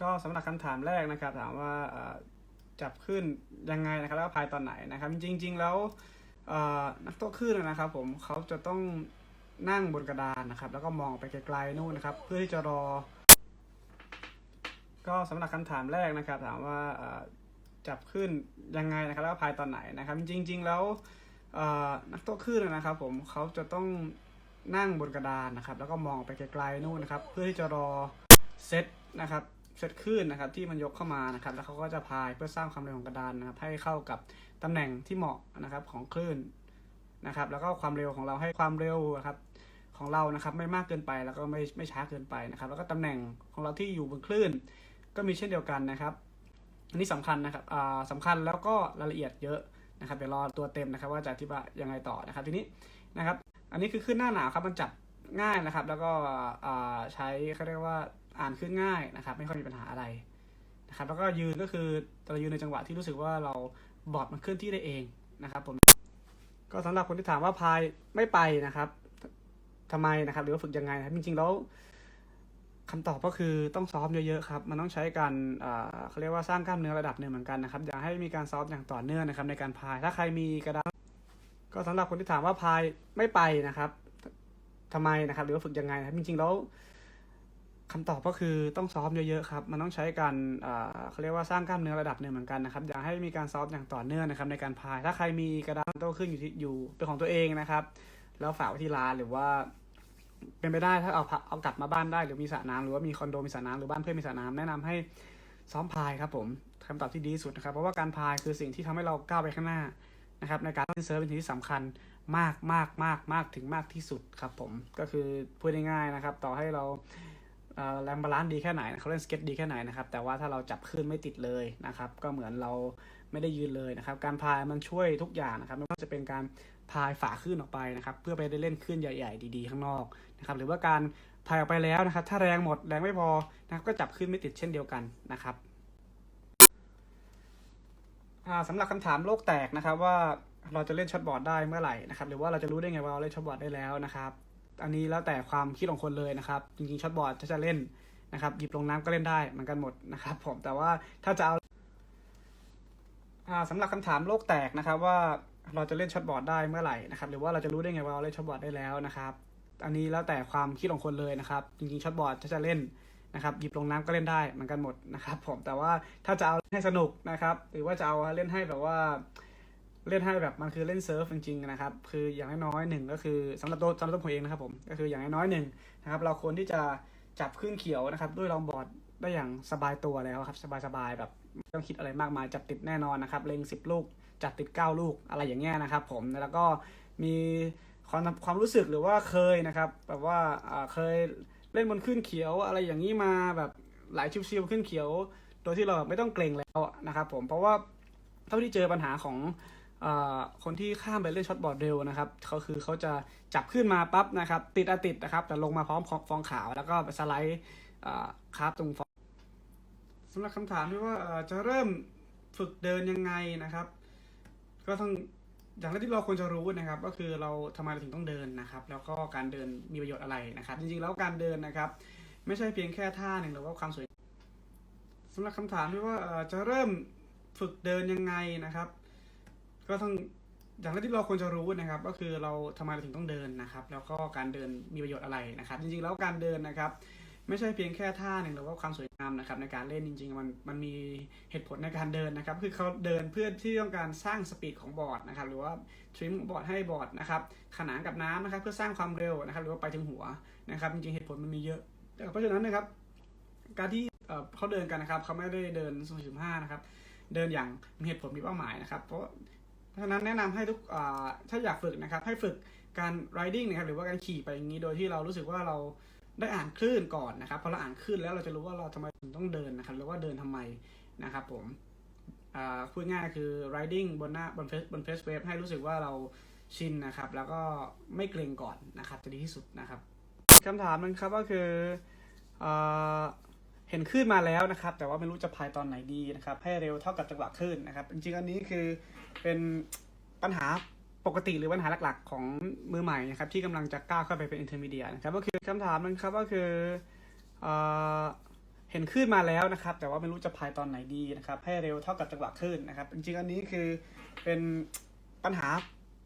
ก็สำหรับคำถามแรกนะครับถามว่าจับขึ้นยังไงนะครับแล้วพายตอนไหนนะครับ จริง ๆ แล้วนักโต้คลื่นนะครับ ผมเขาจะต้องนั่งบนกระดานนะครับ แล้วก็มองไปไกลๆนู่นนะครับ เพื่อที่จะรอ ก็สำหรับคำถามแรกนะครับ ถามว่าจับขึ้นยังไงนะครับ แล้วพายตอนไหนนะครับ จริง ๆ แล้วนักโต้คลื่นนะครับ ผมเขาจะต้องนั่งบนกระดานนะครับ แล้วก็มองไปไกลๆนู่นนะครับ เพื่อที่จะรอเซตนะครับ เซตคลื่นนะครับที่มันยกเข้ามานะครับ แล้วเขาก็จะพายเพื่อสร้างความเร็วของกระดานนะครับให้เข้ากับตำแหน่งที่เหมาะนะครับของคลื่นนะครับ แล้วก็ความเร็วของเราให้ความเร็วนะครับของเรานะครับไม่มากเกินไปแล้วก็ไม่ไม่ช้าเกินไปนะครับ แล้วก็ตำแหน่งของเราที่อยู่บนคลื่น ก็มีเช่นเดียวกันนะครับ อันนี้สำคัญนะครับอ่าสำคัญแล้วก็รายละเอียดเยอะนะครับเดี๋ยวรอตัวเต็มนะครับ ว่าจะอธิบายยังไงต่อนะครับทีนี้นะครับ อันนี้คือขึ้นหน้าหนาวครับมันจับง่ายนะครับ แล้วก็อ่าใช้เขาเรียกว่า อ่านขึ้นง่ายนะครับ ไม่ค่อยมีปัญหาอะไรนะครับ แล้วก็ยืนก็คือเรายืนในจังหวะที่รู้สึกว่าเราบอร์ดมันเคลื่อนที่ได้เองนะครับผมก็สำหรับคนที่ถามว่าพายไม่ไปนะครับทำไมนะครับ หรือว่าฝึกยังไงนะครับจริงๆแล้วคำตอบก็คือต้องซ้อมเยอะๆครับ มันต้องใช้การอ่าเขาเรียกว่าสร้างกล้ามเนื้อระดับหนึ่งเหมือนกันนะครับ อยากให้มีการซ้อมอย่างต่อเนื่องนะครับ ในการพาย ถ้าใครมีกระดานก็สำหรับคนที่ถามว่าพายไม่ไปนะครับทำไมนะครับ หรือว่าฝึกยังไงนะครับจริงๆแล้ว คำตอบก็คือต้องซ้อมเยอะๆครับ มันต้องใช้การเขาเรียกว่าสร้างกล้ามเนื้อระดับหนึ่งเหมือนกันนะครับ อยากให้มีการซ้อมอย่างต่อเนื่องนะครับในการพาย ถ้าใครมีกระดานโต้ขึ้นอยู่ที่อยู่เป็นของตัวเองนะครับ แล้วฝากไว้ที่ร้านหรือว่า เป็นไปได้ถ้าเอาเอากลับมาบ้านได้หรือมีสระน้ำหรือว่ามีคอนโดมีสระน้ำหรือบ้านเพื่อนมีสระน้ำแนะนำให้ซ้อมพายครับผมคำตอบที่ดีที่สุดนะครับ เพราะว่าการพายคือสิ่งที่ทำให้เราก้าวไปข้างหน้านะครับในการเล่นเซิร์ฟเป็นสิ่งที่สำคัญมากมากมากมากถึงมากที่สุดครับผมก็คือพูดง่ายๆนะครับ ต่อให้เราเอ่อ แรงบาลานซ์ดีแค่ไหนเขาเล่นสเก็ตดีแค่ไหนนะครับ แต่ว่าถ้าเราจับคลื่นไม่ติดเลยนะครับ ก็เหมือนเราไม่ได้ยืนเลยนะครับ การพายมันช่วยทุกอย่างนะครับ ไม่ว่าจะเป็นการพายฝาคลื่นออกไปนะครับ เพื่อไปได้เล่นคลื่นใหญ่ ๆ ดีๆ ข้างนอกนะครับ หรือว่าการพายออกไปแล้วนะครับ ถ้าแรงหมดแรงไม่พอนะครับ ก็จับคลื่นไม่ติดเช่นเดียวกันนะครับอ่าสำหรับคำถามโลกแตกนะครับว่าเราจะเล่นช็อตบอร์ดได้เมื่อไหร่นะครับ หรือว่าเราจะรู้ได้ไงว่าเราเล่นช็อตบอร์ดได้แล้วนะครับ อันนี้แล้วแต่ความคิดของคนเลยนะครับ จริงๆช็อตบอร์ดถ้าจะเล่นนะครับ หยิบลงน้ำก็เล่นได้เหมือนกันหมดนะครับผมแต่ว่าถ้าจะเอาอาสำหรับคำถามโลกแตกนะครับว่าเราจะเล่นช็อตบอร์ดได้เมื่อไหร่นะครับหรือว่าเราจะรู้ได้ไงว่าเราเล่นช็อตบอร์ดได้แล้วนะครับ อันนี้แล้วแต่ความคิดของคนเลยนะครับ จริงๆช็อตบอร์ดถ้าจะเล่นนะครับหยิบลงน้ำก็เล่นได้เหมือนกันหมดนะครับผมแต่ว่าถ้าจะเอาให้สนุกนะครับ หรือว่าจะเอาเล่นให้แบบว่า เล่นให้แบบมันคือเล่นเซิร์ฟจริงๆนะครับ คืออย่างน้อยๆหนึ่งก็คือสำหรับตัวสำหรับตัวผมเองนะครับผมก็คืออย่างน้อยๆหนึ่งนะครับ เราควรที่จะจับขึ้นเขียวนะครับ ด้วยลองบอร์ดได้อย่างสบายตัวแล้วครับ สบายๆแบบไม่ต้องคิดอะไรมากมายจับติดแน่นอนนะครับ เล็งสิบลูก จับติดเก้าลูกอะไรอย่างเงี้ยนะครับ ผมแล้วก็มีความความรู้สึกหรือว่าเคยนะครับ แบบว่าเคยเล่นบนขึ้นเขียวอะไรอย่างนี้มาแบบหลายชิวๆขึ้นเขียว โดยที่เราไม่ต้องเกรงแล้วนะครับ ผมเพราะว่าเท่าที่เจอปัญหาของ คนที่ข้ามไปเล่นช็อตบอร์ดเร็วนะครับเขาคือเขาจะจับขึ้นมาปั๊บนะครับ ติดอะติดนะครับ แต่ลงมาพร้อมฟองขาว แล้วก็สไลด์คราฟตรงฟองสำหรับคำถามที่ว่าจะเริ่มฝึกเดินยังไงนะครับ ก็ต้องอย่างแรกที่เราควรจะรู้นะครับ ก็คือเราทำไมเราถึงต้องเดินนะครับ แล้วก็การเดินมีประโยชน์อะไรนะครับ จริงๆแล้วการเดินนะครับ ไม่ใช่เพียงแค่ท่าหนึ่งหรือว่าความสวยสำหรับคำถามที่ว่าจะเริ่มฝึกเดินยังไงนะครับ ก็ต้องอย่างแรกที่เราควรจะรู้นะครับ ก็คือเราทำไมเราถึงต้องเดินนะครับ แล้วก็การเดินมีประโยชน์อะไรนะครับ จริงๆแล้วการเดินนะครับ ไม่ใช่เพียงแค่ท่าหนึ่งหรือว่าความสวยงามนะครับ ในการเล่นจริงๆมันมันมีเหตุผลในการเดินนะครับ คือเขาเดินเพื่อที่ต้องการสร้างสปีดของบอร์ดนะครับ หรือว่าทริมบอร์ดให้บอร์ดนะครับ ขนานกับน้ำนะครับ เพื่อสร้างความเร็วนะครับ หรือว่าไปถึงหัวนะครับ จริงๆเหตุผลมันมีเยอะเพราะฉะนั้นนะครับ การที่เขาเดินกันนะครับ เขาไม่ได้เดิน 0.5 นะครับ เดินอย่างมีเหตุผลมีเป้าหมายนะครับ เพราะ เพราะฉะนั้นแนะนำให้ทุกถ้าอยากฝึกนะครับ ให้ฝึกการ riding นะครับหรือว่าการขี่ไปอย่างนี้โดยที่เรารู้สึกว่าเราได้อ่านคลื่นก่อนนะครับพอเราอ่านคลื่นแล้วเราจะรู้ว่าเราทำไมต้องเดินนะครับหรือว่าเดินทำไมนะครับผมอ่าพูดง่ายคือ riding บนหน้าบนเฟสบนเฟสเวฟให้รู้สึกว่าเราชินนะครับ แล้วก็ไม่เกรงก่อนนะครับจะดีที่สุดนะครับคำถามนึงครับก็คืออ เห็นคลื่นมาแล้วนะครับ แต่ว่าไม่รู้จะพายตอนไหนดีนะครับ ให้เร็วเท่ากับจังหวะคลื่นนะครับ จริงๆอันนี้คือเป็นปัญหาปกติหรือปัญหาหลักๆ ของมือใหม่นะครับ ที่กำลังจะก้าวเข้าไปเป็นอินเทอร์มีเดียนะครับ ก็คือคำถามนึงครับก็คือเอเห็นคลื่นมาแล้วนะครับ แต่ว่าไม่รู้จะพายตอนไหนดีนะครับ ให้เร็วเท่ากับจังหวะคลื่นนะครับ จริงๆอันนี้คือเป็นปัญหา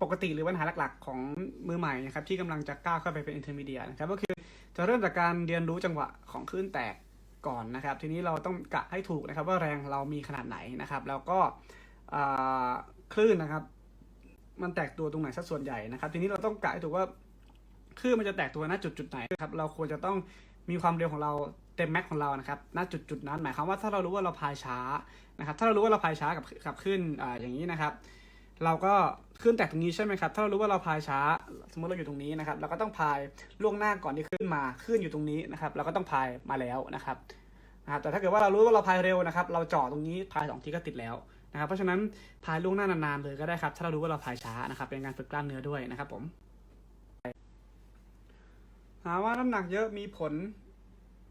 ปกติหรือปัญหาหลักๆ ของมือใหม่นะครับที่กำลังจะก้าวเข้าไปเป็นอินเทอร์มีเดียนะครับ ก็คือจะเริ่มจากการเรียนรู้จังหวะของคลื่นแตก ก่อนนะครับ ทีนี้เราต้องกะให้ถูกนะครับ ว่าแรงเรามีขนาดไหนนะครับ แล้วก็คลื่นนะครับ มันแตกตัวตรงไหนสัดส่วนใหญ่นะครับ ทีนี้เราต้องกะให้ถูกว่าคลื่นมันจะแตกตัวณจุดจุดไหนนะครับเราควรจะต้องมีความเร็วของเราเต็มแม็กของเรานะครับ ณ จุดจุดนั้น หมายความว่าถ้าเรารู้ว่าเราพายช้านะครับ ถ้าเรารู้ว่าเราพายช้ากับกับคลื่นออย่างนี้นะครับ เราก็ คลื่นแตกตรงนี้ใช่ไหมครับ ถ้าเรารู้ว่าเราพายช้า สมมติเราอยู่ตรงนี้นะครับ เราก็ต้องพายล่วงหน้าก่อนที่คลื่นมาคลื่นอยู่ตรงนี้นะครับ เราก็ต้องพายมาแล้วนะครับนะครับแต่ถ้าเกิดว่าเรารู้ว่าเราพายเร็วนะครับ เราจ่อตรงนี้พายสองทีก็ติดแล้วนะครับ เพราะฉะนั้นพายล่วงหน้านานๆเลยก็ได้ครับ ถ้าเรารู้ว่าเราพายช้านะครับ เป็นการฝึกกล้ามเนื้อด้วยนะครับผมถามว่าน้ำหนักเยอะมีผล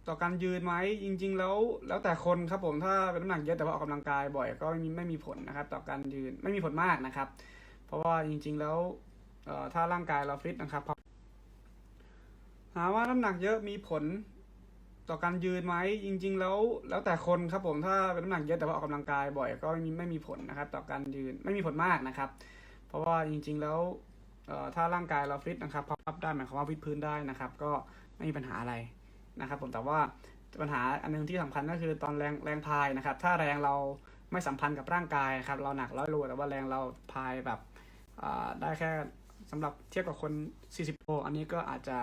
ต่อการยืนไหมจริง ๆ แล้วแล้วแต่คนครับผมถ้าเป็นน้ำหนักเยอะแต่ว่าออกกำลังกายบ่อย ก็ไม่มีไม่มีผลนะครับ ต่อการยืนไม่มีผลมากนะครับ เพราะว่าจริงๆแล้วถ้าร่างกายเราฟิตนะครับถามว่าน้ำหนักเยอะมีผลต่อการยืนไหมจริง ๆ แล้วแล้วแต่คนครับผมถ้าเป็นน้ำหนักเยอะแต่ว่าออกกำลังกายบ่อยก็ไม่มีไม่มีผลนะครับ ต่อการยืนไม่มีผลมากนะครับ เพราะว่าจริง ๆ แล้วถ้าร่างกายเราฟิตนะครับพับได้หมายความว่าวิดพื้นได้นะครับ ก็ไม่มีปัญหาอะไรนะครับ ผมแต่ว่าปัญหาอันหนึงที่สำคัญก็คือตอนแรงแรงพายนะครับ ถ้าแรงเราไม่สัมพันธ์กับร่างกายครับ เราหนักร้อยโลแต่ว่าแรงเราพายแบบ ได้แค่สำหรับเทียบกับคน 40โลอันนี้ก็อาจจะ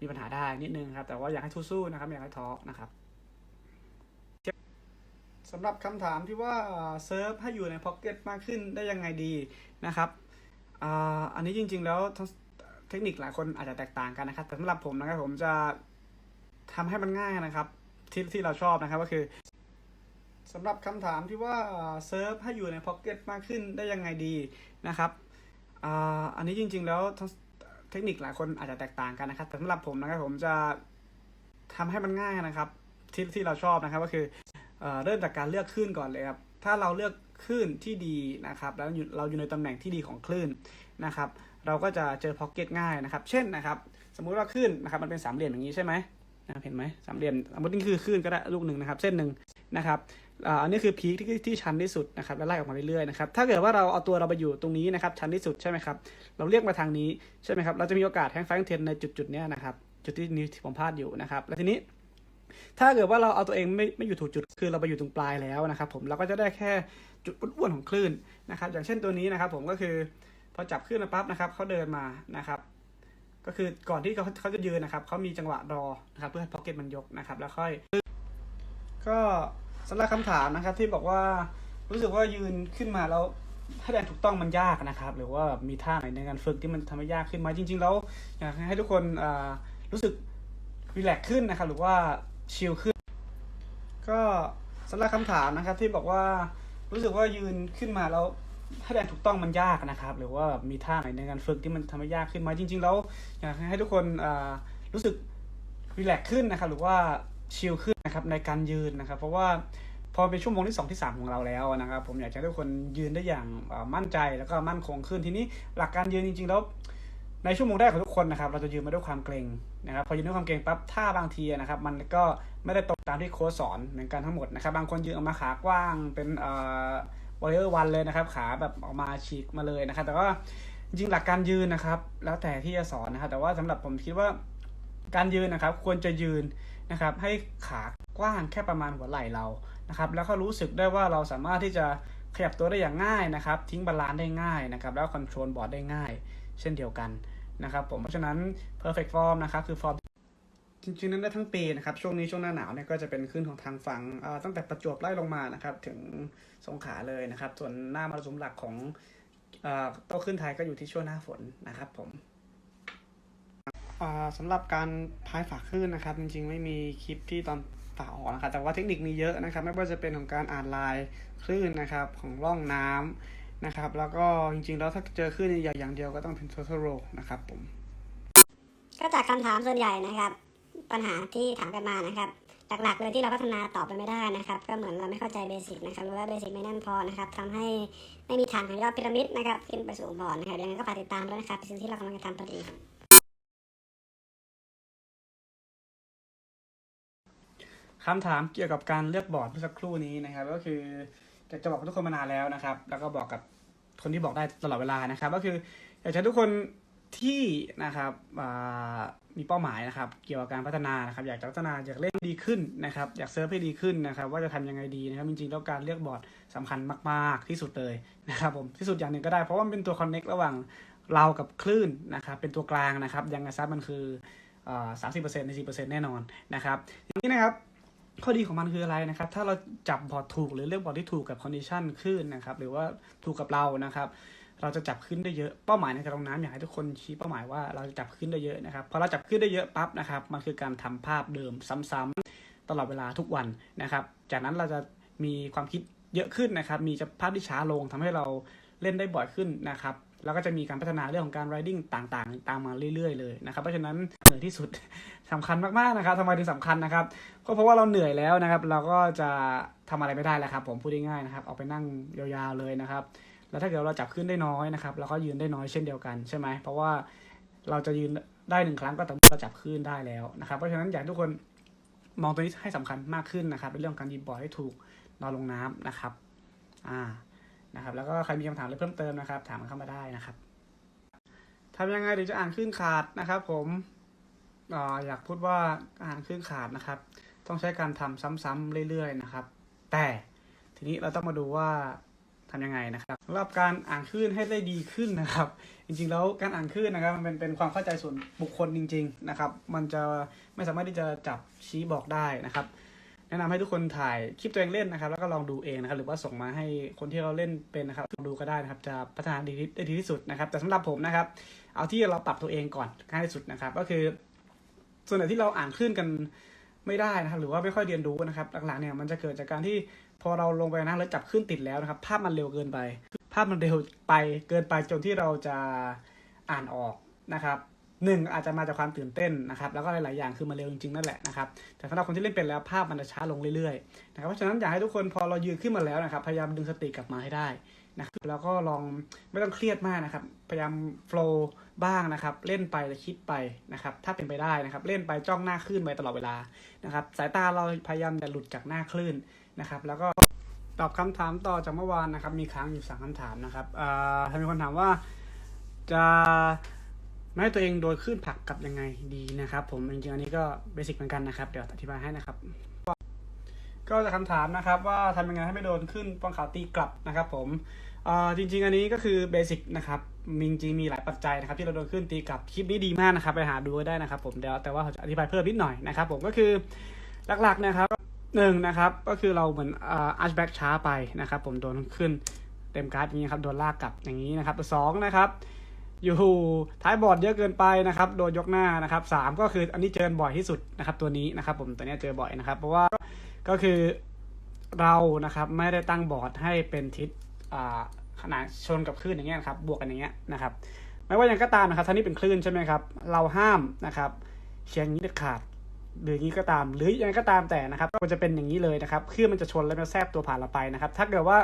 มีปัญหาได้นิดนึงครับ แต่ว่าอยากให้สู้ๆนะครับอยากให้ท้อนะครับสำหรับคำถามที่ว่าเซิร์ฟให้อยู่ในพ็อกเก็ตมากขึ้นได้ยังไงดีนะครับอ,อันนี้จริง ๆ แล้วเทคนิคหลายคนอาจจะแตกต่างกันนะครับ แต่สำหรับผมนะครับผมจะทำให้มันง่ายนะครับ ที่ที่เราชอบนะครับก็คือสำหรับคำถามที่ว่าเซิร์ฟให้อยู่ในพ็อกเก็ตมากขึ้นได้ยังไงดีนะครับ อันนี้จริง ๆ แล้วเทคนิคหลายคนอาจจะแตกต่างกันนะครับ แต่สำหรับผมนะครับผมจะทำให้มันง่ายนะครับที่ที่เราชอบนะครับก็คือเอเริ่มจากการเลือกคลื่นก่อนเลยครับถ้าเราเลือกคลื่นที่ดีนะครับ แล้วเราอยู่ในตำแหน่งที่ดีของคลื่นนะครับ เราก็จะเจอพ็อกเก็ตง่ายนะครับ เช่นนะครับ สมมุติว่าคลื่นนะครับมันเป็นสามเหลี่ยมอย่างนี้ใช่ไหมนะเห็นไหมสามเหลี่ยมสมมตินี่คือคลื่นก็ได้ลูกหนึ่งนะครับ เส้นหนึ่งนะครับ อันนี้คือพีคที่ที่ชันที่สุดนะครับแล้วไล่ออกมาเรื่อยๆนะครับถ้าเกิดว่าเราเอาตัวเราไปอยู่ตรงนี้นะครับชันที่สุดใช่ไหมครับเราเรียกมาทางนี้ใช่ไหมครับเราจะมีโอกาสแทงไฟเทนในจุดๆเนี้ยนะครับจุดที่นี้ที่ผมพลาดอยู่นะครับแล้วทีนี้ถ้าเกิดว่าเราเอาตัวเองไม่ไม่อยู่ถูกจุดคือเราไปอยู่ตรงปลายแล้วนะครับผมเราก็จะได้แค่จุดอ้วนๆของคลื่นนะครับอย่างเช่นตัวนี้นะครับผมก็คือพอจับคลื่นมาปั๊บนะครับเขาเดินมานะครับก็คือก่อนที่เขาเขาจะยืนนะครับเขามีจังหวะรอนะครับเพื่อให้พ็อกเก็ตมันยกนะครับแล้วค่อยก็ สำหรับคำถามนะครับที่บอกว่ารู้สึกว่ายืนขึ้นมาแล้วให้แรงถูกต้องมันยากนะครับ หรือว่ามีท่าไหนในการฝึกที่มันทำให้ยากขึ้นไหมจริง ๆ แล้วอยากให้ทุกคนรู้สึกรีแลกขึ้นนะครับ หรือว่าชิลขึ้น ก็สำหรับคำถามนะครับที่บอกว่ารู้สึกว่ายืนขึ้นมาแล้วให้แรงถูกต้องมันยากนะครับ หรือว่ามีท่าไหนในการฝึกที่มันทำให้ยากขึ้นไหมจริง ๆ แล้วอยากให้ทุกคนรู้สึกรีแลกขึ้นนะครับ หรือว่า ชิลขึ้นนะครับในการยืนนะครับ เพราะว่าพอเป็นชั่วโมงที่สองที่สามของเราแล้วนะครับ ผมอยากจะให้ทุกคนยืนได้อย่างมั่นใจแล้วก็มั่นคงขึ้นทีนี้หลักการยืนจริงๆแล้วในชั่วโมงแรกของทุกคนนะครับ เราจะยืนมาด้วยความเกรงนะครับ พอยืนด้วยความเกรงปั๊บท่าบางทีนะครับ มันก็ไม่ได้ตรงตามที่โค้ชสอนเหมือนกันทั้งหมดนะครับ บางคนยืนออกมาขากว้างเป็นเอ่อวอลเลอร์วันเลยนะครับ ขาแบบออกมาฉีกมาเลยนะครับ แต่ว่าจริงหลักการยืนนะครับ แล้วแต่ที่จะสอนนะครับ แต่ว่าสำหรับผมคิดว่าการยืนนะครับ ควรจะยืน นะครับให้ขากว้างแค่ประมาณหัวไหล่เรานะครับแล้วก็รู้สึกได้ว่าเราสามารถที่จะขยับตัวได้อย่างง่ายนะครับทิ้งบาลานซ์ได้ง่ายนะครับแล้วคอนโทรลบอร์ดได้ง่าย เช่นเดียวกันนะครับผมเพราะฉะนั้น perfect form นะครับคือ form จริงๆนั้นได้ทั้งปีนะครับช่วงนี้ช่วงหน้าหนาวเนี่ยก็จะเป็นขึ้นของทางฝั่งตั้งแต่ประจวบไล่ลงมานะครับถึงสงขาเลยนะครับส่วนหน้ามรสุมหลักของอ่าโต้ขึ้นไทยก็อยู่ที่ช่วงหน้าฝนนะครับผม สำหรับการพายฝากคลื่นนะครับ จริงๆ ไม่มีคลิปที่ตอนฝาออกนะครับแต่ว่าเทคนิคมีเยอะนะครับ ไม่ว่าจะเป็นของการอ่านลายคลื่นนะครับของร่องน้ำนะครับ แล้วก็จริงๆ แล้วถ้าเจอคลื่นใหญ่อย่างเดียวก็ต้องเป็น total roll นะครับผมก็จากคำถามส่วนใหญ่นะครับ ปัญหาที่ถามกันมานะครับหลักๆเลยที่เราพัฒนาตอบไปไม่ได้นะครับ ก็เหมือนเราไม่เข้าใจเบสิกนะครับหรือว่าเบสิกไม่แน่นพอนะครับทำให้ไม่มีทางของยอดพีระมิดนะครับ ขึ้นไปสู่บอร์ดนะครับยังไงก็ฝากติดตามด้วยนะครับเป็นสิ่งที่เรากำลังจะทำพอดี คำถามเกี่ยวกับการเลือกบอร์ดเมื่อสักครู่นี้นะครับ ก็คือจะบอกกับทุกคนมานานแล้วนะครับ แล้วก็บอกกับคนที่บอกได้ตลอดเวลานะครับ ก็คืออยากจะทุกคนที่นะครับมีเป้าหมายนะครับ เกี่ยวกับการพัฒนานะครับ อยากจะพัฒนาอยากเล่นดีขึ้นนะครับ อยากเซิร์ฟให้ดีขึ้นนะครับ ว่าจะทำยังไงดีนะครับ จริงๆแล้วการเลือกบอร์ดสำคัญมากๆที่สุดเลยนะครับผมที่สุดอย่างหนึ่งก็ได้เพราะว่ามันเป็นตัวคอนเน็กระหว่างเรากับคลื่นนะครับ เป็นตัวกลางนะครับยังไงซะมันคือสามสิบเปอร์เซ็นต์ในสี่เปอร์เซ็นต์แน่นอนนะครับทีนี้นะครับ ข้อดีของมันคืออะไรนะครับ ถ้าเราจับบอร์ดถูกหรือเลือกบอร์ดที่ถูกกับคอนดิชันคลื่นนะครับ หรือว่าถูกกับเรานะครับ เราจะจับขึ้นได้เยอะ เป้าหมายในการลงน้ำอยากให้ทุกคนชี้เป้าหมายว่าเราจะจับขึ้นได้เยอะนะครับ พอเราจับขึ้นได้เยอะปั๊บนะครับ มันคือการทำภาพเดิมซ้ำๆตลอดเวลาทุกวันนะครับ จากนั้นเราจะมีความคิดเยอะขึ้นนะครับ มีภาพที่ช้าลงทำให้เราเล่นได้บ่อยขึ้นนะครับ แล้วก็จะมีการพัฒนาเรื่องของการ riding ต่างๆ ตามมาเรื่อยๆ เลยนะครับ เพราะฉะนั้นเหนื่อยที่สุดสำคัญมากๆนะครับทำไมถึงสำคัญนะครับก็เพราะว่าเราเหนื่อยแล้วนะครับ เราก็จะทำอะไรไม่ได้แล้วครับ ผมพูดง่ายๆนะครับออกไปนั่งยาวๆเลยนะครับ แล้วถ้าเกิดเราจับขึ้นได้น้อยนะครับเราก็ยืนได้น้อยเช่นเดียวกันใช่ไหมเพราะว่าเราจะยืนได้หนึ่งครั้งก็ต่อเมื่อเราจับขึ้นได้แล้วนะครับ เพราะฉะนั้นอยากทุกคนมองตัวนี้ให้สำคัญมากขึ้นนะครับเป็นเรื่องการยิงบอลให้ถูกนอนลงน้ำนะครับ อ่า นะครับ แล้วก็ใครมีคำถามอะไรเพิ่มเติมนะครับ ถามเข้ามาได้นะครับทำยังไงถึงจะอ่านขึ้นขาดนะครับ ผมอ่าอยากพูดว่าอ่านขึ้นขาดนะครับ ต้องใช้การทำซ้ำๆเรื่อย ๆ นะครับ แต่ทีนี้เราต้องมาดูว่าทำยังไงนะครับสำหรับการอ่านคลื่นให้ได้ดีขึ้นนะครับ จริงๆแล้วการอ่านคลื่นนะครับมันเป็นเป็นความเข้าใจส่วนบุคคลจริง ๆ นะครับ มันจะไม่สามารถที่จะจับชี้บอกได้นะครับ แนะนำให้ทุกคนถ่ายคลิปตัวเองเล่นนะครับ แล้วก็ลองดูเองนะครับ หรือว่าส่งมาให้คนที่เราเล่นเป็นนะครับลองดูก็ได้นะครับ จะพัฒนาดีได้ดีที่สุดนะครับ แต่สำหรับผมนะครับ เอาที่เราปรับตัวเองก่อนง่ายที่สุดนะครับ ก็คือ ส่วนไหนที่เราอ่านคลื่นกันไม่ได้นะครับ หรือว่าไม่ค่อยเรียนรู้นะครับ หลักๆเนี่ยมันจะเกิดจากการที่พอเราลงไปนะแล้วจับขึ้นติดแล้วนะครับ ภาพมันเร็วเกินไป ภาพมันเร็วไปเกินไปจนที่เราจะอ่านออกนะครับ หนึ่งอาจจะมาจากความตื่นเต้นนะครับแล้วก็หลาย ๆ อย่างคือมันเร็วจริง ๆ นั่นแหละนะครับแต่สำหรับคนที่เล่นเป็นแล้วภาพมันจะช้าลงเรื่อย ๆ นะครับเพราะฉะนั้นอยากให้ทุกคนพอเรายืนขึ้นมาแล้วนะครับพยายามดึงสติกลับมาให้ได้นะครับแล้วก็ลองไม่ต้องเครียดมากนะครับพยายามโฟล์บ้างนะครับเล่นไปแล้วคิดไปนะครับถ้าเป็นไปได้นะครับเล่นไปจ้องหน้าคลื่นไปตลอดเวลานะครับสายตาเราพยายามอย่าหลุดจากหน้าคลื่นนะครับแล้วก็ตอบคำถามต่อจากเมื่อวานนะครับมีค้างอยู่สามคำถามนะครับอ่าถ้ามีคนถามว่าจะ ไม่ให้ตัวเองโดนคลื่นผักกลับยังไงดีนะครับ ผมจริงๆอันนี้ก็เบสิกเหมือนกันนะครับ เดี๋ยวอธิบายให้นะครับ ก็จะคำถามนะครับว่าทำยังไงให้ไม่โดนขึ้นป้องขาวตีกลับนะครับ ผมจริง ๆ อันนี้ก็คือเบสิกนะครับมีจริงๆมีหลายปัจจัยนะครับที่เราโดนขึ้นตีกลับคลิปนี้ดีมากนะครับ ไปหาดูได้นะครับ ผมเดี๋ยวแต่ว่าจะอธิบายเพิ่มนิดหน่อยนะครับ ผมก็คือหลักๆนะครับหนึ่งนะครับก็คือเราเหมือนอ่าร์ชแบ็กช้าไปนะครับ ผมโดนขึ้นเต็มการ์ดอย่างนี้ครับโดนลากกลับอย่างนี้นะครับสองนะครับ อยู่ท้ายบอร์ดเยอะเกินไปนะครับโดนยกหน้านะครับสามก็คืออันนี้เจอบ่อยที่สุดนะครับตัวนี้นะครับผมตัวนี้เจอบ่อยนะครับ เพราะว่าก็คือเรานะครับไม่ได้ตั้งบอร์ดให้เป็นทิศขนาดชนกับคลื่นอย่างเงี้ยนะครับบวกกันอย่างเงี้ยนะครับไม่ว่าอย่างก็ตามนะครับท่านี้เป็นคลื่นใช่ไหมครับเราห้ามนะครับเชียงนี้เด็ดขาดหรืออย่างนี้ก็ตาม หรือยังไงก็ตามแต่นะครับก็จะเป็นอย่างนี้เลยนะครับคลื่นมันจะชนแล้วมันแทรกตัวผ่านเราไปนะครับ ถ้าเกิดว่า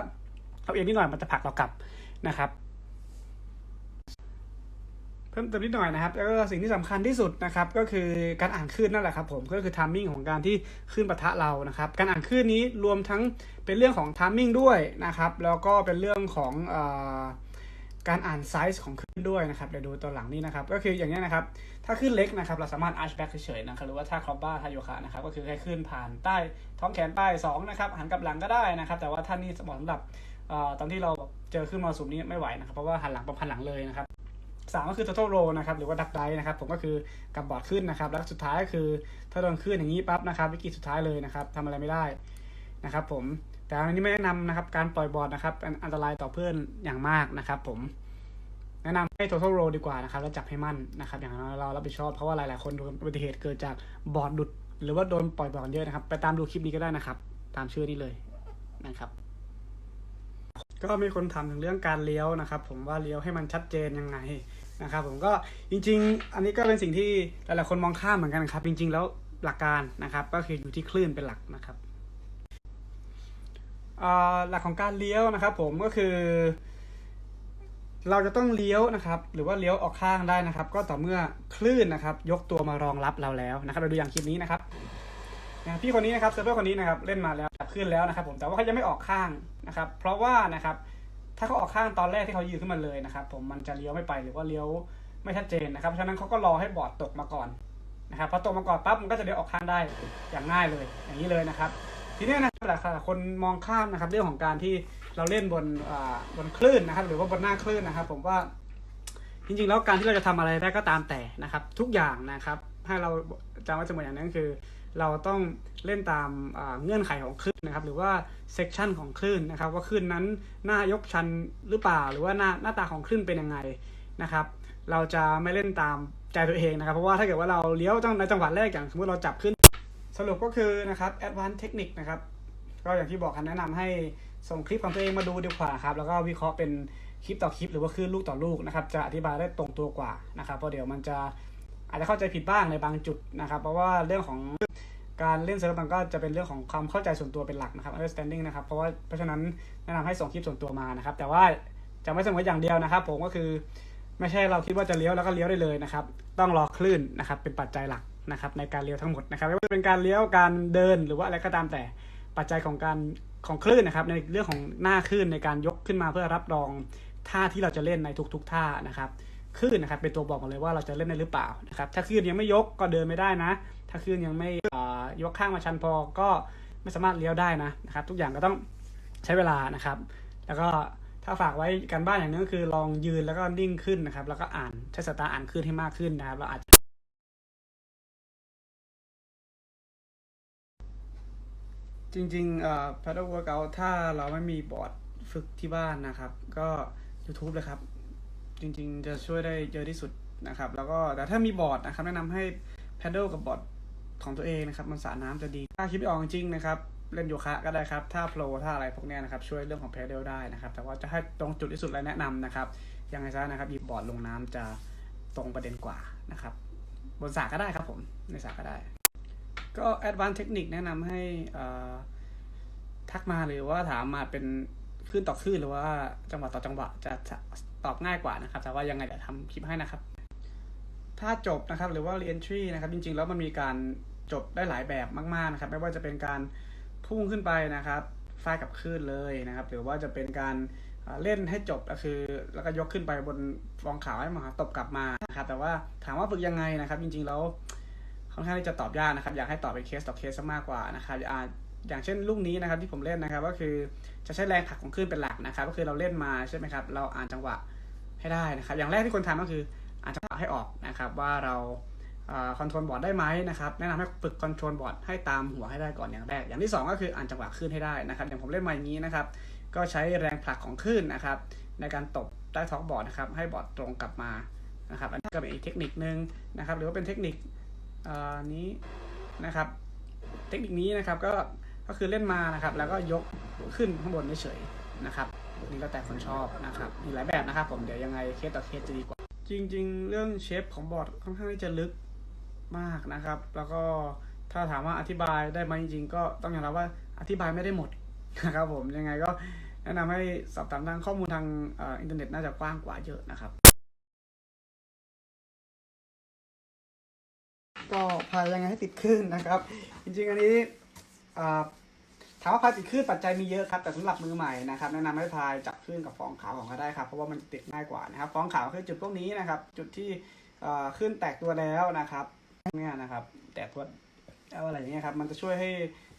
เอาเอียงนิดหน่อยมันจะผลักเรากลับนะครับ เพิ่มเติมนิดหน่อยนะครับ แล้วก็สิ่งที่สำคัญที่สุดนะครับก็คือการอ่านคลื่นนั่นแหละครับผมก็คือทามมิ่งของการที่คลื่นปะทะเรานะครับการอ่านคลื่นนี้รวมทั้งเป็นเรื่องของทามมิ่งด้วยนะครับแล้วก็เป็นเรื่องของออการอ่านไซส์ของคลื่นด้วยนะครับเดี๋ยวดูตัวหลังนี้นะครับก็คืออย่างนี้นะครับถ้าคลื่นเล็กนะครับเราสามารถอาร์ชแบ็กเฉยๆนะครับหรือว่าถ้าครอบบ้าถ้าโยคะนะครับก็คือให้คลื่นผ่านใต้ท้องแขนไปสองนะครับหันกลับหลังก็ได้นะครับ แต่ว่าท่านนี้เหมาะสำหรับอตอนที่เราเจอขึ้นมรสุมนี้ไม่ไหวนะครับเพราะว่าหันหลังประพันหลังเลยนะครับ สามก็คือ total roll นะครับหรือว่าดักไดนะครับผมก็คือกำบบอร์ดขึ้นนะครับ แล้วสุดท้ายก็คือถ้าโดนขึ้นอย่างนี้ปั๊บนะครับวิกฤตสุดท้ายเลยนะครับทำอะไรไม่ได้นะครับผมแต่อันนี้ไม่แนะนำนะครับการปล่อยบอร์ดนะครับอันอันตรายต่อเพื่อนอย่างมากนะครับ ผมแนะนำให้ total roll ดีกว่านะครับแล้วจับให้มั่นนะครับ อย่างน้อยเรารับผิดชอบเพราะว่าหลาย ๆ คนโดนอุบัติเหตุเกิดจากบอร์ดดุด หรือว่าโดนปล่อยบอร์ดเยอะนะครับ ไปตามดูคลิปนี้ก็ได้นะครับ ตามชื่อนี้เลยนะครับ ก็มีคนถามถึงเรื่องการเลี้ยวนะครับ ผมว่าเลี้ยวให้มันชัดเจนยังไงนะครับ ผมก็จริง ๆ อันนี้ก็เป็นสิ่งที่หลายๆคนมองข้ามเหมือนกันครับ จริง ๆ แล้วหลักการนะครับ ก็คืออยู่ที่คลื่นเป็นหลักนะครับหลักของการเลี้ยวนะครับ ผมก็คือ เราจะต้องเลี้ยวนะครับ หรือว่าเลี้ยวออกข้างได้นะครับ ก็ต่อเมื่อคลื่นนะครับ ยกตัวมารองรับเราแล้วนะครับ เราดูอย่างคลิปนี้นะครับ นะพี่คนนี้นะครับเซิร์ฟเวอร์คนนี้นะครับเล่นมาแล้วขึ้นแล้วนะครับผมแต่ว่าเขายังไม่ออกข้างนะครับ เพราะว่านะครับถ้าเขาออกข้างตอนแรกที่เขายืนขึ้นมาเลยนะครับผมมันจะเลี้ยวไม่ไปหรือว่าเลี้ยวไม่ชัดเจนนะครับเพราะฉะนั้นเขาก็รอให้บอร์ดตกมาก่อนนะครับพอตกมาก่อนปั๊บมันก็จะเลี้ยวออกข้างได้อย่างง่ายเลยอย่างนี้เลยนะครับ ทีนี้นะครับหลายคนมองข้ามนะครับเรื่องของการที่เราเล่นบนบนคลื่นนะครับ หรือว่าบนหน้าคลื่นนะครับ ผมว่าจริงๆ แล้วการที่เราจะทำอะไรได้ก็ตามแต่นะครับ ทุกอย่างนะครับ ให้เราจำไว้เสมออย่างนึงคือ เราต้องเล่นตามเงื่อนไขของคลื่นนะครับหรือว่าเซกชันของคลื่นนะครับว่าคลื่นนั้นหน้ายกชันหรือเปล่า หรือว่าหน้าหน้าตาของคลื่นเป็นยังไงนะครับเราจะไม่เล่นตามใจตัวเองนะครับ เพราะว่าถ้าเกิดว่าเราเลี้ยวจังในจังหวะแรกอย่างสมมติเราจับขึ้น สรุปก็คือนะครับ advanced technique นะครับก็อย่างที่บอกคันแนะนำให้ส่งคลิปของตัวเองมาดูดีกว่าครับแล้วก็วิเคราะห์เป็นคลิปต่อคลิป หรือว่าคลื่นลูกต่อลูกนะครับจะอธิบายได้ตรงตัวกว่านะครับเพราะเดี๋ยวมันจะอาจจะเข้าใจผิดบ้างในบางจุดนะครับ เพราะว่าเรื่องของ การเล่นเซิร์ฟมันก็จะเป็นเรื่องของความเข้าใจส่วนตัวเป็นหลักนะครับ understanding นะครับเพราะว่าเพราะฉะนั้นแนะนำให้ส่งคลิปส่วนตัวมานะครับ แต่ว่าจะไม่เสมออย่างเดียวนะครับ ผมก็คือไม่ใช่เราคิดว่าจะเลี้ยวแล้วก็เลี้ยวได้เลยนะครับ ต้องรอคลื่นนะครับเป็นปัจจัยหลักนะครับในการเลี้ยวทั้งหมดนะครับไม่ว่าจะเป็นการเลี้ยวการเดินหรือว่าอะไรก็ตามแต่ปัจจัยของการของคลื่นนะครับในเรื่องของหน้าคลื่นในการยกขึ้นมาเพื่อรับรองท่าที่เราจะเล่นในทุก ๆ ท่านะครับคลื่นนะครับเป็นตัวบอกเลยว่าเราจะเล่นได้หรือเปล่านะครับถ้าคลื่นยังไม่ยกก็เดินไม่ได้นะ ถ้าคลื่นยังไม่ยกข้างมาชันพอก็ไม่สามารถเลี้ยวได้นะนะครับ ทุกอย่างก็ต้องใช้เวลานะครับ แล้วก็ถ้าฝากไว้กันบ้านอย่างนึงก็คือลองยืนแล้วก็นิ่งขึ้นนะครับ แล้วก็อ่านใช้สายตาอ่านขึ้นให้มากขึ้นนะครับเราอาจจะจริงๆเอ่อ paddle workout ถ้าเราไม่มีบอร์ดฝึกที่บ้านนะครับ ก็ YouTube เลยครับ จริงๆ จะช่วยได้เยอะที่สุดนะครับ แล้วก็แต่ถ้ามีบอร์ดนะครับ แนะนำให้ paddle กับบอร์ด ของตัวเองนะครับ มันสระน้ำจะดี ถ้าคิดไม่ออกจริงนะครับ เล่นโยคะก็ได้ครับถ้าโปรถ้าอะไรพวกนี้นะครับ ช่วยเรื่องของ paddle ได้นะครับ แต่ว่าจะให้ตรงจุดที่สุดและแนะนำนะครับ ยังไงซะนะครับหยิบบอร์ดลงน้ำจะตรงประเด็นกว่านะครับ บนสระก็ได้ครับผม ในสระก็ได้ ก็ advanced technique แนะนำให้ทักมาหรือว่าถามมาเป็นขึ้นต่อขึ้นหรือว่าจังหวะต่อจังหวะจะตอบง่ายกว่านะครับ แต่ว่ายังไงเดี๋ยวทำคลิปให้นะครับ ถ้าจบนะครับหรือว่า reentry นะครับจริงๆ แล้วมันมีการจบได้หลายแบบมากๆนะครับไม่ว่าจะเป็นการพุ่งขึ้นไปนะครับฟาดกับคลื่นเลยนะครับ หรือว่าจะเป็นการเล่นให้จบก็คือ แล้วก็ยกขึ้นไปบนฟองขาวให้มาตบกลับมานะครับแต่ว่าถามว่าฝึกยังไงนะครับ จริงๆแล้วค่อนข้างที่จะตอบยากนะครับ อยากให้ตอบเป็นเคสต่อเคสซะมากกว่านะครับอ่าอย่างเช่นลูกนี้นะครับที่ผมเล่นนะครับ ก็คือจะใช้แรงผลักของคลื่นเป็นหลักนะครับ ก็คือเราเล่นมาใช่ไหมครับ เราอ่านจังหวะให้ได้นะครับ อย่างแรกที่ควรทำก็คือ อ่านจังหวะให้ออกนะครับว่าเราคอนโทรลบอร์ดได้ไหมนะครับแนะนำให้ฝึกคอนโทรลบอร์ดให้ตามหัวให้ได้ก่อนอย่างแรก อย่างที่สองก็คืออ่านจังหวะคลื่นให้ได้นะครับอย่างผมเล่นมาอย่างนี้นะครับก็ใช้แรงผลักของคลื่นนะครับในการตบใต้ท้องบอร์ดนะครับให้บอร์ดตรงกลับมานะครับอันนี้ก็เป็นอีกเทคนิคนึงนะครับหรือว่าเป็นเทคนิคนี้นะครับเทคนิคนี้นะครับก็ก็คือเล่นมานะครับแล้วก็ยกขึ้นข้างบนเฉยๆนะครับนี่แล้วแต่คนชอบนะครับมีหลายแบบนะครับผมเดี๋ยวยังไงเคสต่อเคสจะดีกว่า จริงๆ เรื่องเชฟของบอร์ดค่อนข้างที่จะลึกมากนะครับ แล้วก็ถ้าถามว่าอธิบายได้ไหมจริงๆ ก็ต้องยอมรับว่าอธิบายไม่ได้หมดนะครับผมยังไงก็แนะนำให้สอบถามทางข้อมูลทางอ,อินเทอร์เน็ตน่าจะกว้างกว่าเยอะนะครับ ก็พายยังไงให้ติดขึ้นนะครับ จริงๆ อันนี้ ถามว่าพายติดขึ้นปัจจัยมีเยอะครับแต่สำหรับมือใหม่นะครับแนะนำให้พายจับขึ้นกับฟองขาวของเขาได้ครับเพราะว่ามันติดง่ายกว่านะครับฟองขาวคือจุดพวกนี้นะครับ จุดที่อ่าขึ้นแตกตัวแล้วนะครับเนี่ยนะครับ แตกตัวเอาอะไรอย่างเงี้ยครับมันจะช่วยให้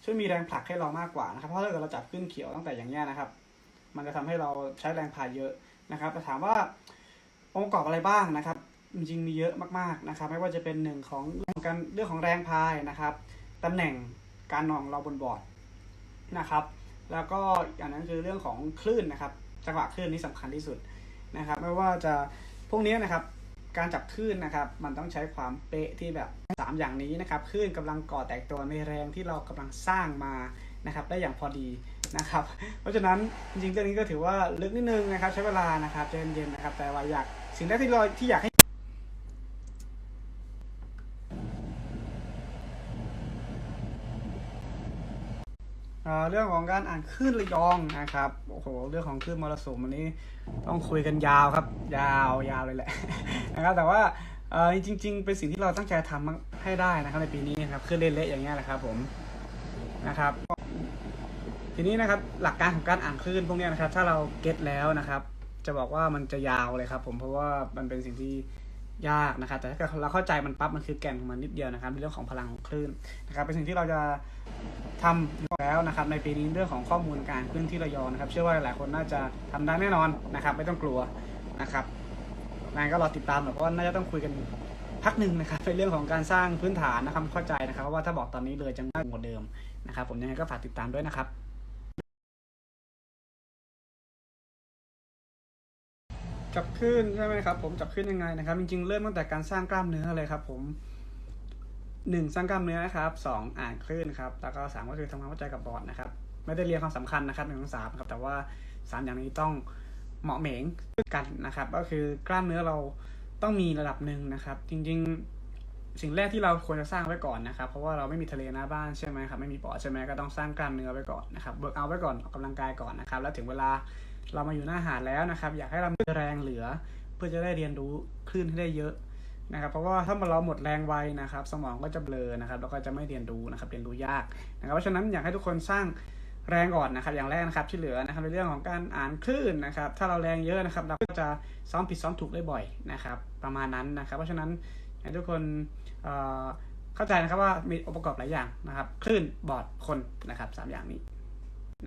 ช่วยมีแรงผลักให้เรามากกว่านะครับเพราะถ้าเกิดเราจับขึ้นเขียวตั้งแต่อย่างเงี้ยนะครับ มันจะทำให้เราใช้แรงพายเยอะนะครับแต่ถามว่าองค์ประกอบอะไรบ้างนะครับจริงมีเยอะมากๆนะครับ ไม่ว่าจะเป็นหนึ่งของเรื่องของการเรื่องของแรงพายนะครับตำแหน่งการนองเราบนบอร์ด นะครับ แล้วก็อย่างนั้นคือเรื่องของคลื่นนะครับ จังหวะคลื่นนี่สำคัญที่สุดนะครับ ไม่ว่าจะพวกนี้นะครับ การจับคลื่นนะครับ มันต้องใช้ความเป๊ะที่แบบสามอย่างนี้นะครับคลื่นกำลังก่อแตกตัวในแรงที่เรากำลังสร้างมานะครับ ได้อย่างพอดีนะครับ เพราะฉะนั้นจริงๆเรื่องนี้ก็ถือว่าลึกนิดนึงนะครับ ใช้เวลานะครับใจเย็นๆนะครับ แต่ว่าอยากสิ่งแรกที่เราที่อยากให้ เรื่องของการอ่านคลื่นระยองนะครับโอ้โหเรื่องของคลื่นมรสุมอันนี้ต้องคุยกันยาวครับ ยาวยาวเลยแหละนะครับแต่ว่าจริง ๆ เป็นสิ่งที่เราตั้งใจทำให้ได้นะครับในปีนี้นะครับคลื่นเละๆอย่างเงี้ยแหละครับผมนะครับ ทีนี้นะครับหลักการของการอ่านคลื่นพวกนี้นะครับ ถ้าเราเก็ตแล้วนะครับ จะบอกว่ามันจะยาวเลยครับ ผมเพราะว่ามันเป็นสิ่งที่ ยากนะครับ แต่ถ้าเกิดเราเข้าใจมันปั๊บมันคือแก่นของมันนิดเดียวนะครับในเรื่องของพลังของคลื่นนะครับเป็นสิ่งที่เราจะทำแล้วนะครับในปีนี้เรื่องของข้อมูลการคลื่นที่ระยองนะครับ เชื่อว่าหลายคนน่าจะทำได้แน่นอนนะครับ ไม่ต้องกลัวนะครับนายก็รอติดตามหน่อยเพราะว่าน่าจะต้องคุยกันพักหนึ่งนะครับในเรื่องของการสร้างพื้นฐานนะครับเข้าใจนะครับว่าถ้าบอกตอนนี้เลยจะง่ายกว่าเดิมนะครับผมยังไงก็ฝากติดตามด้วยนะครับ จับขึ้นใช่ไหมครับ ผมจับขึ้นยังไงนะครับ จริงๆ เริ่มตั้งแต่การสร้างกล้ามเนื้อเลยครับ ผมหนึ่งสร้างกล้ามเนื้อครับสองอ่านคลื่นครับแล้วก็สามก็คือทำความเข้าใจกับบอร์ดนะครับ ไม่ได้เรียนความสำคัญนะครับหนึ่งถึงสามครับ แต่ว่าสามอย่างนี้ต้องเหมาะเหม่งกันนะครับ ก็คือกล้ามเนื้อเราต้องมีระดับหนึ่งนะครับ จริงๆ สิ่งแรกที่เราควรจะสร้างไว้ก่อนนะครับ เพราะว่าเราไม่มีทะเลหน้าบ้านใช่ไหมครับไม่มีปอดใช่ไหมก็ต้องสร้างกล้ามเนื้อไว้ก่อนนะครับเบิร์กเอาไว้ก่อนออกกำลังกายก่อนนะครับ แล้วถึงเวลา เรามาอยู่หน้าหาดแล้วนะครับ อยากให้เรามีแรงเหลือ เพื่อจะได้เรียนรู้คลื่นให้ได้เยอะนะครับ เพราะว่าถ้าเราหมดแรงไวนะครับ สมองก็จะเบลอนะครับแล้วก็จะไม่เรียนรู้นะครับ เรียนรู้ยากนะครับเพราะฉะนั้นอยากให้ทุกคนสร้างแรงก่อนนะครับ อย่างแรกนะครับที่เหลือนะครับในเรื่องของการอ่านคลื่นนะครับ ถ้าเราแรงเยอะนะครับ เราก็จะซ้อมผิดซ้อมถูกได้บ่อยนะครับ ประมาณนั้นนะครับ เพราะฉะนั้นให้ทุกคนเอ่อเข้าใจนะครับว่ามีองค์ประกอบหลายอย่างนะครับ คลื่นบอร์ดคนนะครับสามอย่างนี้